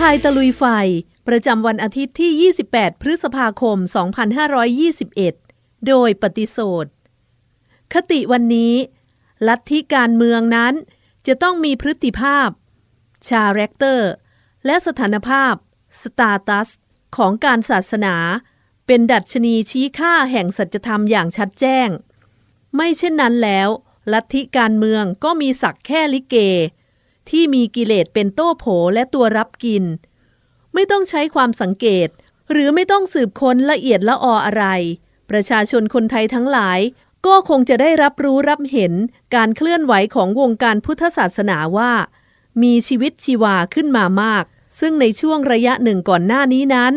ทยตะลุยไฟ ประจำวันอาทิตย์ที่ 28 พฤษภาคม 2521 โดยปฏิโสธคติวันนี้ ลัทธิการเมืองนั้นจะต้องมีพฤติภาพ ชาแรคเตอร์ และสถานภาพ สตาตัส ของการศาสนา เป็นดัชนีชี้ค่าแห่งสัจธรรมอย่างชัดแจ้ง ไม่เช่นนั้นแล้ว ลัทธิการเมืองก็มีศักแค่ลิเก ที่มีกิเลสเป็นโต้โผและตัวรับกิน ไม่ต้องใช้ความสังเกต หรือไม่ต้องสืบค้นละเอียดละอออะไร ประชาชนคนไทยทั้งหลาย ก็คงจะได้รับรู้รับเห็นการเคลื่อนไหวของวงการพุทธศาสนาว่า มีชีวิตชีวาขึ้นมามาก ซึ่งในช่วงระยะหนึ่งก่อนหน้านี้นั้น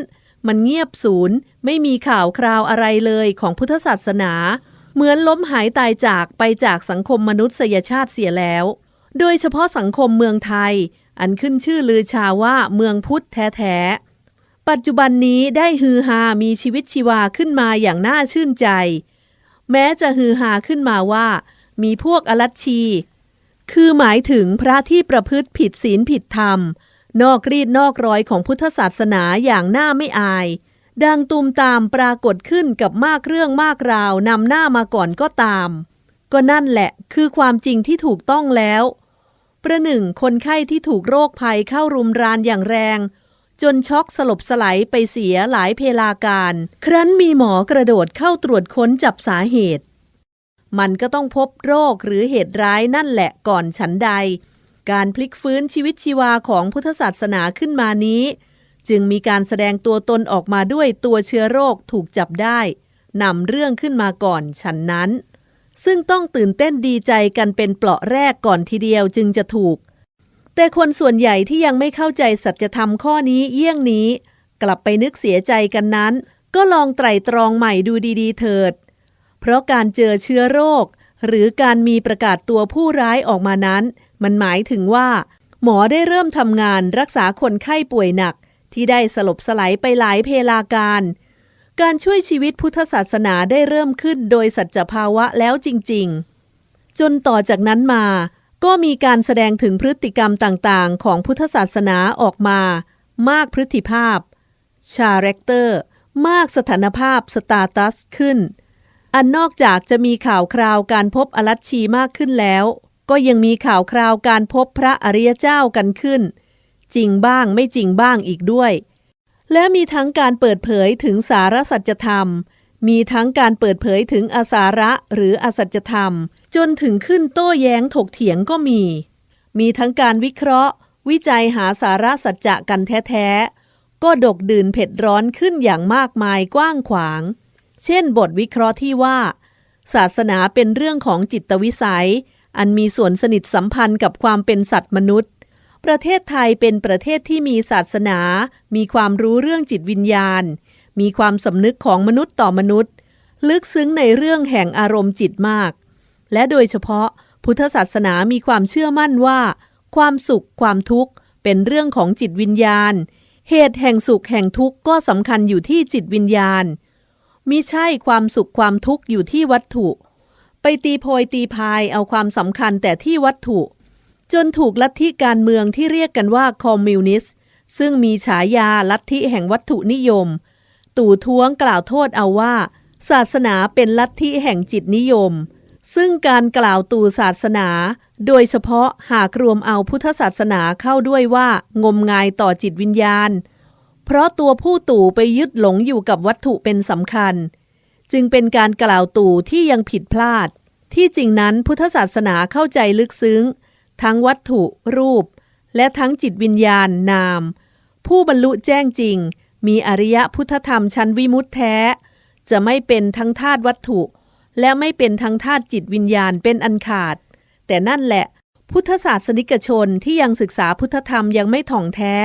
มันเงียบสูญไม่มีข่าวคราวอะไรเลยของพุทธศาสนา เหมือนล้มหายตายจากไปจากสังคมมนุษยชาติเสียแล้ว โดยเฉพาะสังคมเมืองไทย อันขึ้นชื่อลือชาว่าเมืองพุทธแท้ๆ ปัจจุบันนี้ได้ฮือฮามีชีวิตชีวาขึ้นมาอย่างน่าชื่นใจ แม้จะฮือฮาขึ้นมาว่า มีพวกอลัชชี คือหมายถึงพระที่ประพฤติผิดศีลผิดธรรม นอกรีดนอกรอยของพุทธศาสนาอย่างน่าไม่อาย ดังตูมตามปรากฏขึ้นกับมากเรื่องมากราวนำหน้ามาก่อนก็ตาม ก็นั่นแหละคือความจริงที่ถูกต้องแล้ว ประหนึ่งคนไข้ที่ถูกโรคภัยเข้ารุมรานอย่างแรง จนช็อกสลบสไลด์ไปเสียหลายเพลาการ ครั้นมีหมอกระโดดเข้าตรวจค้นจับสาเหตุ มันก็ต้องพบโรคหรือเหตุร้ายนั่นแหละก่อนฉันใด การพลิกฟื้นชีวิตชีวาของพุทธศาสนาขึ้นมานี้ จึงมีการแสดงตัวตนออกมาด้วยตัวเชื้อโรคถูกจับได้นำเรื่องขึ้นมาก่อนฉันนั้น ซึ่งต้องตื่นเต้นดีใจกันเป็นเปลาะแรกก่อนทีเดียวจึงจะถูก แต่คนส่วนใหญ่ที่ยังไม่เข้าใจสัจธรรมข้อนี้เยี่ยงนี้ กลับไปนึกเสียใจกันนั้น ก็ลองไตรตรองใหม่ดูดีๆ เถิด เพราะการเจอเชื้อโรค หรือการมีประกาศตัวผู้ร้ายออกมานั้น มันหมายถึงว่า หมอได้เริ่มทำงานรักษาคนไข้ป่วยหนัก ที่ได้สลบสลายไปหลายเพลาการ การช่วยชีวิตพุทธศาสนาได้เริ่มขึ้นโดยสัจภาวะแล้วจริง ๆ จนต่อจากนั้นมา ก็มีการแสดงถึงพฤติกรรมต่างๆ ของพุทธศาสนาออกมา มากพฤติภาพ ชาแรคเตอร์ มากสถานภาพสตาตัสขึ้น อันนอกจากจะมีข่าวคราวการพบอลัชชีมากขึ้นแล้ว ก็ยังมีข่าวคราวการพบพระอริยเจ้ากันขึ้น จริงบ้างไม่จริงบ้างอีกด้วย และมีทั้งการเปิดเผยถึงสารสัจธรรม มีทั้งการเปิดเผยถึงอาสาระหรืออสัจธรรม จนถึงขึ้นโต้แย้งถกเถียงก็มี มีทั้งการวิเคราะห์ วิจัยหาสาระสัจจะกันแท้ๆ ก็ดกดื่นเผ็ดร้อนขึ้นอย่างมากมายกว้างขวาง เช่นบทวิเคราะห์ที่ว่า ศาสนาเป็นเรื่องของจิตวิสัย อันมีส่วนสนิทสัมพันธ์กับความเป็นสัตว์มนุษย์ ประเทศไทยเป็นประเทศที่มีศาสนา มีความรู้เรื่องจิตวิญญาณ มีความสำนึกของมนุษย์ต่อมนุษย์ ลึกซึ้งในเรื่องแห่งอารมณ์จิตมาก และโดยเฉพาะ พุทธศาสนามีความเชื่อมั่นว่า ความสุขความทุกข์เป็นเรื่องของจิตวิญญาณ เหตุแห่งสุขแห่งทุกข์ก็สำคัญอยู่ที่จิตวิญญาณมิใช่ความสุขความทุกข์อยู่ที่วัตถุ ไปตีโพยตีพายเอาความสำคัญแต่ที่วัตถุ จนถูกลัทธิการเมืองที่เรียกกันว่าคอมมิวนิสต์ ซึ่งมีฉายาลัทธิแห่งวัตถุนิยม ตู่ท้วงกล่าวโทษเอาว่า ศาสนาเป็นลัทธิแห่งจิตนิยม ซึ่งการกล่าวตู่ศาสนา โดยเฉพาะหากรวมเอาพุทธศาสนาเข้าด้วยว่างมงายต่อจิตวิญญาณ เพราะตัวผู้ตู่ไปยึดหลงอยู่กับวัตถุเป็นสำคัญ จึงเป็นการกล่าวตู่ที่ยังผิดพลาด ที่จริงนั้นพุทธศาสนาเข้าใจลึกซึ้ง ทั้งวัตถุรูป และทั้งจิตวิญญาณนาม ผู้บรรลุแจ้งจริง มีอริยพุทธธรรมชั้นวิมุตแท้ จะไม่เป็นทั้งธาตุวัตถุ และไม่เป็นทั้งธาตุจิตวิญญาณเป็นอันขาด แต่นั่นแหละ พุทธศาสนิกชนที่ยังศึกษาพุทธธรรมยังไม่ถ่องแท้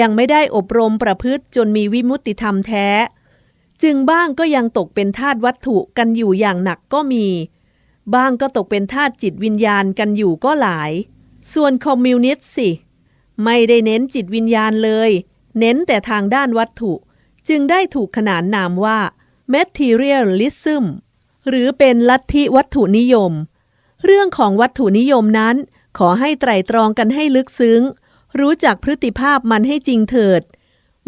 ยังไม่ได้อบรมประพฤติจนมีวิมุตติธรรมแท้ จึงบ้างก็ยังตกเป็นทาสวัตถุกันอยู่อย่างหนักก็มี บ้างก็ตกเป็นทาสจิตวิญญาณกันอยู่ก็หลาย ส่วนคอมมิวนิสต์สิ ไม่ได้เน้นจิตวิญญาณเลย เน้นแต่ทางด้านวัตถุ จึงได้ถูกขนานนามว่า materialism หรือเป็นลัทธิวัตถุนิยม เรื่องของวัตถุนิยมนั้น ขอให้ไตรตรองกันให้ลึกซึ้ง รู้จักพฤติภาพมันให้จริงเถิด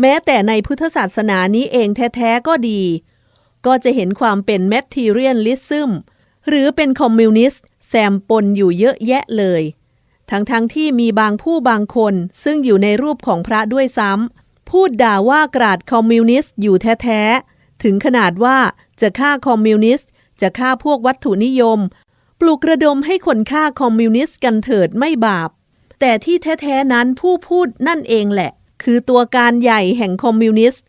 แม้แต่ในพุทธศาสนานี้เองแท้ ๆ ก็ดี ก็จะเห็นความเป็นแมททีเรียนลิซึม หรือเป็นคอมมิวนิสต์แซมปนอยู่เยอะแยะเลย ทั้งๆทที่มีบางผู้บางคนซึ่งอยู่ในรูปของพระด้วยซ้ำพูดด่าว่ากราดคอมมิวนิสต์อยู่แท้ๆ ถึงขนาดว่าจะฆ่าคอมมิวนิสต์ จะฆ่าพวกวัตถุนิยม ปลุกระดมให้คนฆ่าคอมมิวนิสต์กันเถิดไม่บาป แต่ที่แท้ๆนั้นผู้พูดนั่นเองแหละ คือตัวการใหญ่แห่งคอมมิวนิสต์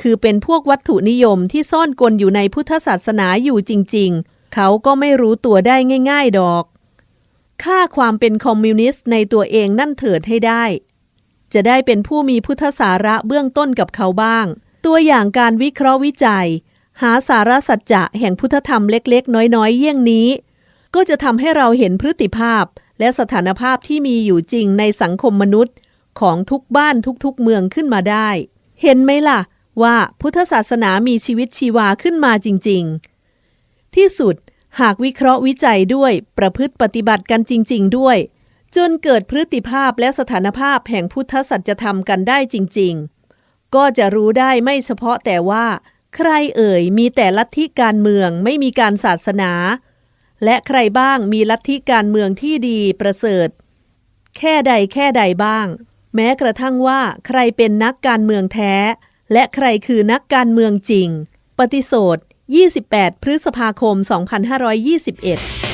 คือเป็นพวกวัตถุนิยมที่ซ่อนกลอยู่ในพุทธศาสนาอยู่จริง ๆ เขาก็ไม่รู้ตัวได้ง่าย ๆ ดอกค่าความเป็นคอมมิวนิสต์ในตัวเองนั่นเถิดให้ได้ จะได้เป็นผู้มีพุทธสาระเบื้องต้นกับเขาบ้าง ตัวอย่างการวิเคราะห์วิจัย หาสาระสัจจะแห่งพุทธธรรมเล็กๆ น้อยๆ เยี่ยงนี้ ก็จะทำให้เราเห็นพฤติภาพและสถานภาพที่มีอยู่จริงในสังคมมนุษย์ ของทุกบ้านทุกๆเมืองขึ้นมาได้ เห็นไหมล่ะ ว่าพุทธศาสนามีชีวิตชีวาขึ้นมาจริง ๆ ที่สุดหากวิเคราะห์วิจัยด้วยประพฤติปฏิบัติกันจริง ๆ ด้วย จนเกิดพฤติภาพและสถานภาพแห่งพุทธสัจธรรมกันได้จริง ๆ ก็จะรู้ได้ไม่เฉพาะแต่ว่า ใครเอ่ยมีแต่ลัทธิการเมืองไม่มีการศาสนา และใครบ้างมีลัทธิการเมืองที่ดีประเสริฐ แค่ใดแค่ใดบ้าง แม้กระทั่งว่าใครเป็นนักการเมืองแท้ และใครคือนักการเมืองจริง ปฏิโสธ 28 พฤษภาคม 2521